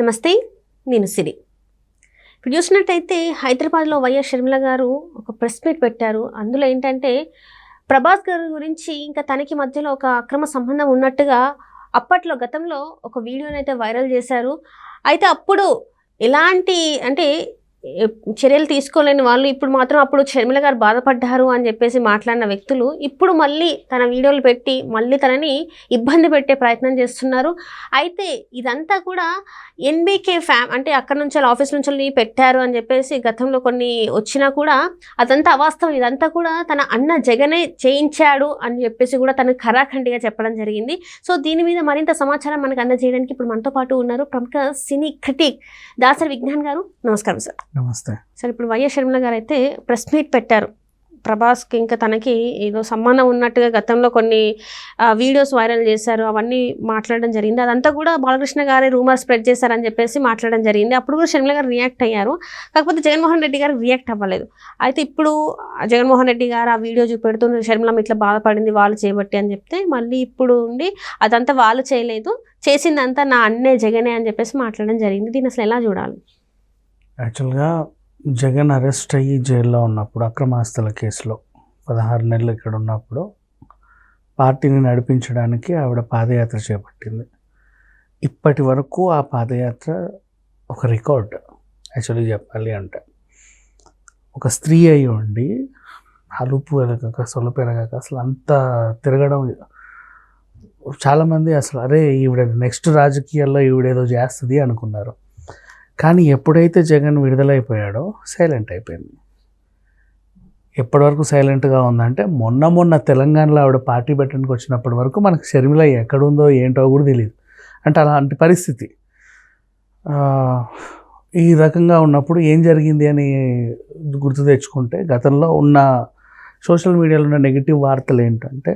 నమస్తే నేను సిరి. ఇప్పుడు చూసినట్టయితే హైదరాబాద్లో వైఎస్ షర్మిల గారు ఒక ప్రెస్ మీట్ పెట్టారు. అందులో ఏంటంటే ప్రభాస్ గారి గురించి ఇంకా తనకి మధ్యలో ఒక అక్రమ సంబంధం ఉన్నట్టుగా అప్పట్లో గతంలో ఒక వీడియోని అయితే వైరల్ చేశారు. అయితే అప్పుడు ఎలాంటి అంటే చర్యలు తీసుకోలేని వాళ్ళు ఇప్పుడు మాత్రం అప్పుడు షర్మిల గారు బాధపడ్డారు అని చెప్పేసి మాట్లాడిన వ్యక్తులు ఇప్పుడు మళ్ళీ తన వీడియోలు పెట్టి మళ్ళీ తనని ఇబ్బంది పెట్టే ప్రయత్నం చేస్తున్నారు. అయితే ఇదంతా కూడా ఎన్బీకే ఫ్యామ్ అంటే అక్కడ నుంచి వాళ్ళ ఆఫీస్ నుంచి పెట్టారు అని చెప్పేసి గతంలో కొన్ని వచ్చినా కూడా అదంతా అవాస్తవం. ఇదంతా కూడా తన అన్న జగనే చేయించాడు అని చెప్పేసి కూడా తను ఖరాఖండిగా చెప్పడం జరిగింది. సో దీని మీద మరింత సమాచారం మనకు అందజేయడానికి ఇప్పుడు మనతో పాటు ఉన్నారు ప్రముఖ సినీ క్రిటిక్ దాసరి విజ్ఞాన్ గారు. నమస్కారం సార్. నమస్తే. సార్ ఇప్పుడు వైఎస్ షర్మిల గారు అయితే ప్రెస్ మీట్ పెట్టారు. ప్రభాస్కి ఇంకా తనకి ఏదో సంబంధం ఉన్నట్టుగా గతంలో కొన్ని వీడియోస్ వైరల్ చేశారు. అవన్నీ మాట్లాడడం జరిగింది. అదంతా కూడా బాలకృష్ణ గారే రూమర్ స్ప్రెడ్ చేశారని చెప్పేసి మాట్లాడడం జరిగింది. అప్పుడు కూడా షర్మిల గారు రియాక్ట్ అయ్యారు. కాకపోతే జగన్మోహన్ రెడ్డి గారు రియాక్ట్ అవ్వలేదు. అయితే ఇప్పుడు జగన్మోహన్ రెడ్డి గారు ఆ వీడియో చూపెడుతూ షర్మిల ఇట్లా బాధపడింది వాళ్ళు చేయబట్టి అని చెప్తే మళ్ళీ ఇప్పుడు ఉండి అదంతా వాళ్ళు చేయలేదు. చేసిందంతా నా అన్నే జగనే అని చెప్పేసి మాట్లాడడం జరిగింది. దీన్ని అసలు ఎలా చూడాలి? యాక్చువల్గా జగన్ అరెస్ట్ అయ్యి జైల్లో ఉన్నప్పుడు అక్రమాస్తుల కేసులో పదహారు నెలలు ఇక్కడ ఉన్నప్పుడు పార్టీని నడిపించడానికి ఆవిడ పాదయాత్ర చేపట్టింది. ఇప్పటి వరకు ఆ పాదయాత్ర ఒక రికార్డ్ యాక్చువల్లీ చెప్పాలి అంటే. ఒక స్త్రీ అయి ఉండి అలుపు వెలగక సొలపు ఎరగక అసలు అంత తిరగడం చాలామంది అసలు అరే ఈవిడ నెక్స్ట్ రాజకీయాల్లో ఈవిడేదో చేస్తుంది అనుకున్నారు. కానీ ఎప్పుడైతే జగన్ విడుదలైపోయాడో సైలెంట్ అయిపోయింది. ఎప్పటివరకు సైలెంట్గా ఉందంటే మొన్న మొన్న తెలంగాణలో ఆవిడ పార్టీ పెట్టడానికి వచ్చినప్పటి వరకు మనకు షర్మిల ఎక్కడుందో ఏంటో కూడా తెలియదు అంటే అలాంటి పరిస్థితి. ఈ రకంగా ఉన్నప్పుడు ఏం జరిగింది అని గుర్తు తెచ్చుకుంటే గతంలో ఉన్న సోషల్ మీడియాలో ఉన్న నెగిటివ్ వార్తలు ఏంటంటే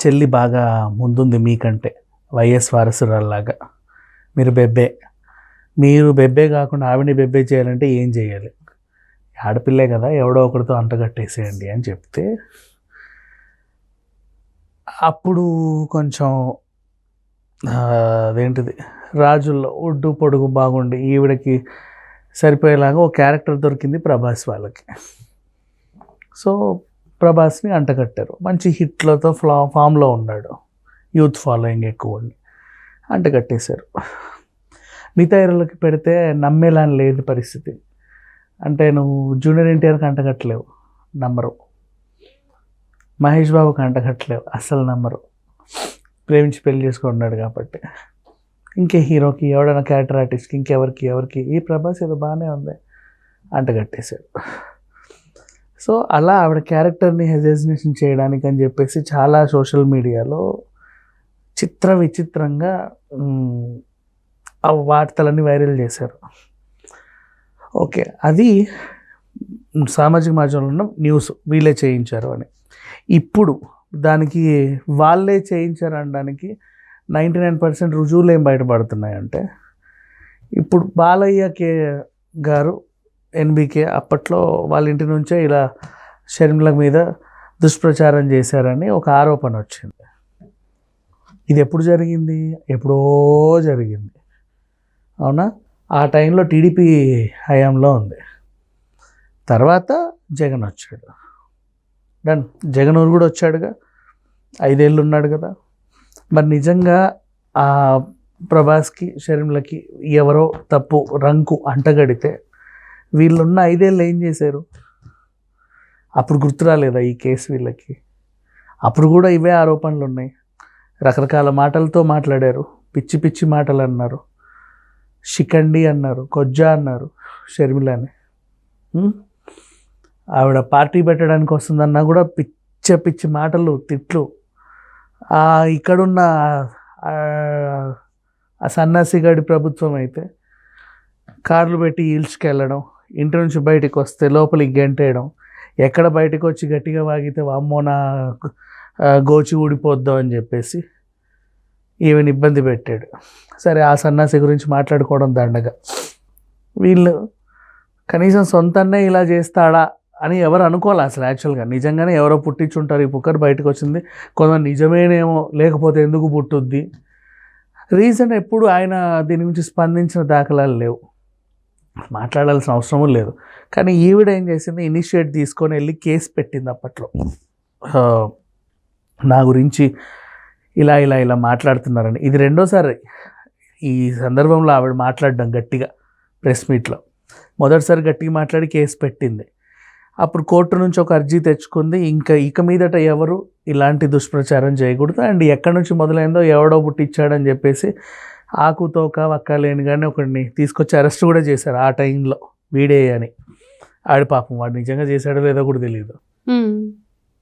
చెల్లి బాగా ముందుంది మీకంటే వైఎస్ వారసురాల్లాగా మీరు బెబ్బే మీరు బెబ్బే కాకుండా ఆవిడని బెబ్బే చేయాలంటే ఏం చేయాలి? ఆడపిల్లే కదా ఎవడో ఒకరితో అంటగట్టేసేయండి అని చెప్తే అప్పుడు కొంచెం అదేంటిది రాజుల్లో ఒడ్డు పొడుగు బాగుండి ఈవిడకి సరిపోయేలాగా ఒక క్యారెక్టర్ దొరికింది ప్రభాస్ వాళ్ళకి. సో ప్రభాస్ని అంటగట్టారు మంచి హిట్లతో ఫ్లా ఫామ్లో ఉన్నాడు. యూత్ ఫాలోయింగ్ ఎక్కువ ఉంది అంటగట్టేశారు మిగతా హీరోలకి పెడితే నమ్మేలా లేని పరిస్థితి. అంటే నువ్వు జూనియర్ ఎన్టీఆర్కి అంటగట్టలేవు నమ్మరు. మహేష్ బాబుకి అంటగట్టలేవు అస్సలు నమ్మరు. ప్రేమించి పెళ్ళి చేసుకుంటున్నాడు కాబట్టి. ఇంకే హీరోకి ఎవడైనా క్యారెక్టర్ ఆర్టిస్ట్కి ఇంకెవరికి ఎవరికి ఈ ప్రభాస్ ఏదో బాగానే ఉంది అంటగట్టేశాడు సో అలా ఆవిడ క్యారెక్టర్ని హెజేసినేషన్ చేయడానికి అని చెప్పేసి చాలా సోషల్ మీడియాలో చిత్ర విచిత్రంగా ఆ వార్తలన్నీ వైరల్ చేశారు. ఓకే అది సామాజిక మాధ్యమంలో ఉన్న న్యూస్ వీళ్ళే చేయించారు అని. ఇప్పుడు దానికి వాళ్ళే చేయించారు అనడానికి నైంటీ నైన్ పర్సెంట్ రుజువులు ఏం బయటపడుతున్నాయంటే ఇప్పుడు బాలయ్య కే గారు ఎన్బికే అప్పట్లో వాళ్ళ ఇంటి నుంచే ఇలా షర్మిల మీద దుష్ప్రచారం చేశారని ఒక ఆరోపణ వచ్చింది. ఇది ఎప్పుడు జరిగింది? ఎప్పుడో జరిగింది. అవునా? ఆ టైంలో టీడీపీ హయాంలో ఉంది. తర్వాత జగన్ వచ్చాడు. డన్. జగన్ ఊరు కూడా వచ్చాడుగా. ఐదేళ్ళు ఉన్నాడు కదా. మరి నిజంగా ఆ ప్రభాస్కి షర్మిలకి ఎవరో తప్పు రంకు అంటగడితే వీళ్ళున్న ఐదేళ్ళు ఏం చేశారు? అప్పుడు గుర్తు రాలేదా ఈ కేసు వీళ్ళకి? అప్పుడు కూడా ఇవే ఆరోపణలు ఉన్నాయి రకరకాల మాటలతో మాట్లాడారు. పిచ్చి పిచ్చి మాటలు అన్నారు. షికండి అన్నారు కొజ్జా అన్నారు షర్మిలాని. ఆవిడ పార్టీ పెట్టడానికి వస్తుందన్నా కూడా పిచ్చ పిచ్చి మాటలు తిట్లు. ఇక్కడున్న ఆ, సన్నాసిగాడి ప్రభుత్వం అయితే కార్లు పెట్టి ఈల్చుకెళ్ళడం ఇంటి నుంచి బయటికి వస్తే లోపల గెంటేయడం ఎక్కడ బయటకు వచ్చి గట్టిగా వాగితే అమ్మో నా గోచి ఊడిపోద్దాం అని చెప్పేసి ఈవెన్ ఇబ్బంది పెట్టాడు. సరే ఆ సన్నాసి గురించి మాట్లాడుకోవడం దండగా. వీళ్ళు కనీసం సొంతన్నే ఇలా చేస్తాడా అని ఎవరు అనుకోవాలి అసలు యాక్చువల్గా. నిజంగానే ఎవరో పుట్టించుంటారు ఈ పుక్కర్ బయటకు వచ్చింది. కొంతమంది నిజమేనేమో లేకపోతే ఎందుకు పుట్టుద్ది? రీసెంట్ ఎప్పుడు ఆయన దీని గురించి స్పందించిన దాఖలాలు లేవు. మాట్లాడాల్సిన అవసరం లేదు. కానీ ఈవిడ ఏం చేసింది? ఇనిషియేట్ తీసుకొని వెళ్ళి కేసు పెట్టింది అప్పట్లో. నా గురించి ఇలా ఇలా ఇలా మాట్లాడుతున్నారని. ఇది రెండోసారి ఈ సందర్భంలో ఆవిడ మాట్లాడడం గట్టిగా ప్రెస్ మీట్లో. మొదటిసారి గట్టిగా మాట్లాడి కేసు పెట్టింది. అప్పుడు కోర్టు నుంచి ఒక అర్జీ తెచ్చుకుంది. ఇంకా ఇక మీదట ఎవరు ఇలాంటి దుష్ప్రచారం చేయకూడదు. అండ్ ఎక్కడి నుంచి మొదలైందో ఎవడో పుట్టించాడని చెప్పేసి ఆకుతోక వక్కలేని కానీ ఒకడిని తీసుకొచ్చి అరెస్ట్ కూడా చేశారు ఆ టైంలో వీడే అని. ఆడి పాపం వాడు నిజంగా చేశాడో లేదో కూడా తెలియదు.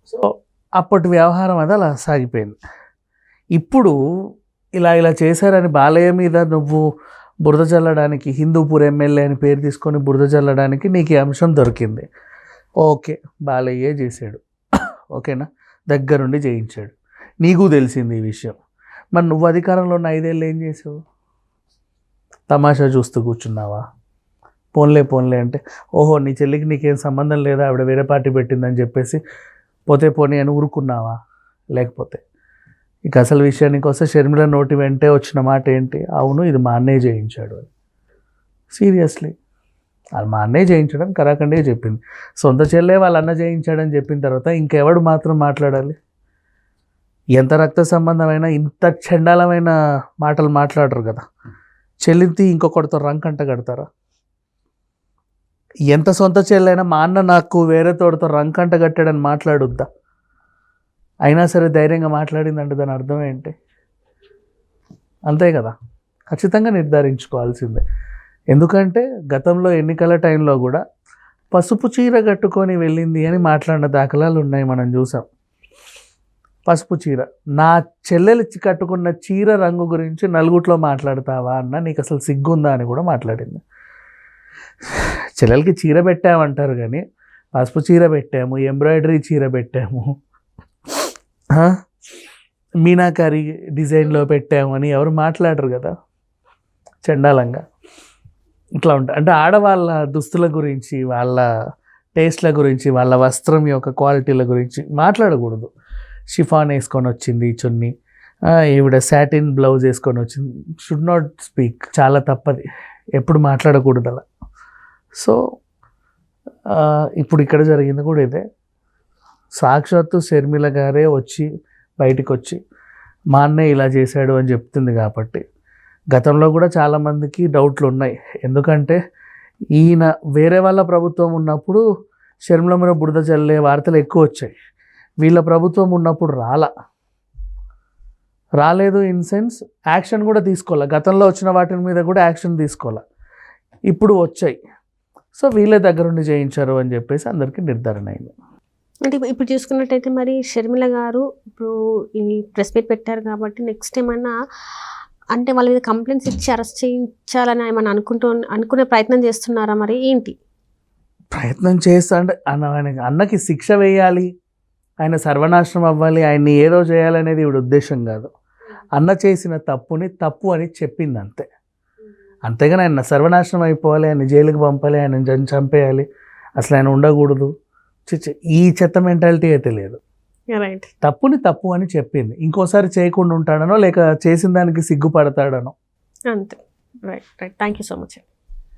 సో అప్పటి వ్యవహారం అది అలా సాగిపోయింది. ఇప్పుడు ఇలా ఇలా చేశారని బాలయ్య మీద నువ్వు బురద చల్లడానికి హిందూపూర్ ఎమ్మెల్యే అని పేరు తీసుకొని బురద చల్లడానికి నీకు ఈ అంశం దొరికింది. ఓకే బాలయ్యే చేశాడు. ఓకేనా? దగ్గరుండి చేయించాడు నీకు తెలిసింది ఈ విషయం. మరి నువ్వు అధికారంలో ఉన్న ఐదేళ్ళు ఏం చేసావు? తమాషా చూస్తూ కూర్చున్నావా? పోన్లే పోన్లే అంటే ఓహో నీ చెల్లికి నీకేం సంబంధం లేదా? ఆవిడ వేరే పార్టీ పెట్టిందని చెప్పేసి పోతే పోనీ అని ఊరుకున్నావా? లేకపోతే? ఇక అసలు విషయానికి వస్తే షర్మిల నోటి వెంటే వచ్చిన మాట ఏంటి? అవును ఇది మా అన్నయ్య చేయించాడు అని. సీరియస్లీ. వాళ్ళు మా అన్నయ్య చేయించడం కరాఖండే చెప్పింది. సొంత చెల్లె వాళ్ళ అన్న చేయించాడని చెప్పిన తర్వాత ఇంకెవడు మాత్రం మాట్లాడాలి? ఎంత రక్త సంబంధమైన ఇంత చండాలమైన మాటలు మాట్లాడరు కదా. చెల్లింతి ఇంకొకటితో రంకంట కడతారా? ఎంత సొంత చెల్లైనా మా అన్న నాకు వేరే తోడితో రంకంట కట్టాడని మాట్లాడుద్దా? అయినా సరే ధైర్యంగా మాట్లాడిందంటే దాని అర్థం ఏంటి? అంతే కదా. ఖచ్చితంగా నిర్ధారించుకోవాల్సిందే. ఎందుకంటే గతంలో ఎన్నికల టైంలో కూడా పసుపు చీర కట్టుకొని వెళ్ళింది అని మాట్లాడిన దాఖలాలు ఉన్నాయి మనం చూసాం. పసుపు చీర. నా చెల్లెలు కట్టుకున్న చీర రంగు గురించి నలుగుట్లో మాట్లాడతావా అన్న నీకు అసలు సిగ్గుందా అని కూడా మాట్లాడింది. చెల్లెలకి చీర పెట్టామంటారు కానీ పసుపు చీర పెట్టాము ఎంబ్రాయిడరీ చీర పెట్టాము. మీనాకారి డిజైన్లో పెట్టామని ఎవరు మాట్లాడరు కదా? చండాలంగా. ఇట్లా ఉంటాయి అంటే ఆడవాళ్ళ దుస్తుల గురించి వాళ్ళ టేస్ట్ల గురించి వాళ్ళ వస్త్రం యొక్క క్వాలిటీల గురించి మాట్లాడకూడదు. షిఫాన్ వేసుకొని వచ్చింది చున్ని. చున్నీ ఈవిడ శాటిన్ బ్లౌజ్ వేసుకొని వచ్చింది. షుడ్ నాట్ స్పీక్ చాలా తప్పది. ఎప్పుడు మాట్లాడకూడదు అలా సో ఇప్పుడు ఇక్కడ జరిగింది కూడా ఇదే. సాక్షాత్తు షర్మిల గారే వచ్చి బయటకు వచ్చి మా అన్నయ్య ఇలా చేశాడు అని చెప్తుంది కాబట్టి. గతంలో కూడా చాలామందికి డౌట్లు ఉన్నాయి ఎందుకంటే ఈయన వేరే వాళ్ళ ప్రభుత్వం ఉన్నప్పుడు షర్మిల మీద బురద చల్లే వార్తలు ఎక్కువ వచ్చాయి. వీళ్ళ ప్రభుత్వం ఉన్నప్పుడు రాలా. రాలేదు ఇన్ సెన్స్ యాక్షన్ కూడా తీసుకోవాలి. గతంలో వచ్చిన వాటి మీద కూడా యాక్షన్ తీసుకోవాలి. ఇప్పుడు వచ్చాయి. సో వీళ్ళే దగ్గరుండి చేయించారు అని చెప్పేసి అందరికీ నిర్ధారణ అయింది. అంటే ఇప్పుడు- చూసుకున్నట్టయితే మరి షర్మిల గారు ఇప్పుడు ఈ ప్రెస్ మీట్ పెట్టారు కాబట్టి నెక్స్ట్ ఏమన్నా అంటే వాళ్ళ మీద కంప్లైంట్స్ ఇచ్చి అరెస్ట్ చేయించాలని ఏమన్నా అనుకుంటూ అనుకునే ప్రయత్నం చేస్తున్నారా మరి? ఏంటి? ప్రయత్నం చేస్తా అంటే అన్న ఆయన అన్నకి శిక్ష వేయాలి ఆయన సర్వనాశనం అవ్వాలి ఆయన్ని ఏదో చేయాలనేది ఇవిడ ఉద్దేశం కాదు. అన్న చేసిన తప్పుని తప్పు అని చెప్పింది అంతే అంతేగాని ఆయన సర్వనాశనం అయిపోవాలి ఆయన జైలుకి పంపాలి ఆయన చంపేయాలి అసలు ఆయన ఉండకూడదు. ఈ చెత్త మెంటాలిటీ అయితే లేదు. రైట్ తప్పుని తప్పు అని చెప్పింది. ఇంకోసారి చేయకుండా ఉంటాడనో లేక చేసిన దానికి సిగ్గుపడతాడనో? అంతే. Right right thank you so much